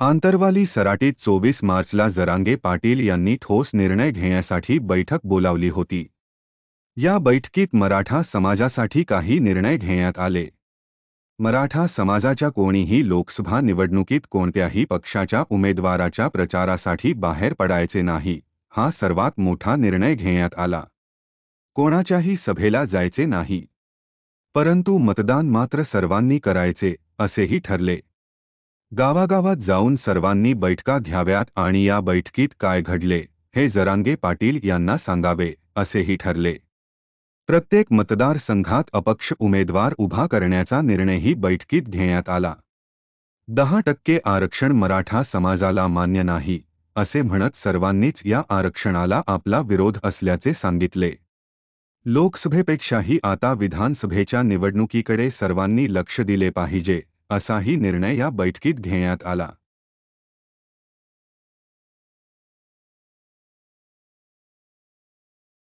आंतरवाली सराटीत चोवीस मार्चला जरांगे पाटील यांनी ठोस निर्णय घेण्यासाठी बैठक बोलावली होती. या बैठकीत मराठा समाजासाठी काही निर्णय घेण्यात आले. मराठा समाजाच्या कोणीही लोकसभा निवडणुकीत कोणत्याही पक्षाच्या उमेदवाराच्या प्रचारासाठी बाहेर पडायचे नाही हा सर्वात मोठा निर्णय घेण्यात आला. कोणाच्याही सभेला जायचे नाही. परंतु मतदान मात्र सर्वांनी करायचे असेही ठरले. गावागावात जाऊन सर्वांनी बैठका घ्याव्यात आणि या बैठकीत काय घडले हे जरांगे पाटील यांना सांगावे असेही ठरले. प्रत्येक मतदारसंघात अपक्ष उमेदवार उभा करण्याचा निर्णयही बैठकीत घेण्यात आला. दहा टक्के आरक्षण मराठा समाजाला मान्य नाही असे म्हणत सर्वांनीच या आरक्षणाला आपला विरोध असल्याचे सांगितले. लोकसभेपेक्षाही आता विधानसभेच्या निवडणुकीकडे सर्वांनी लक्ष दिले पाहिजे असाही निर्णय या बैठकीत घेण्यात आला.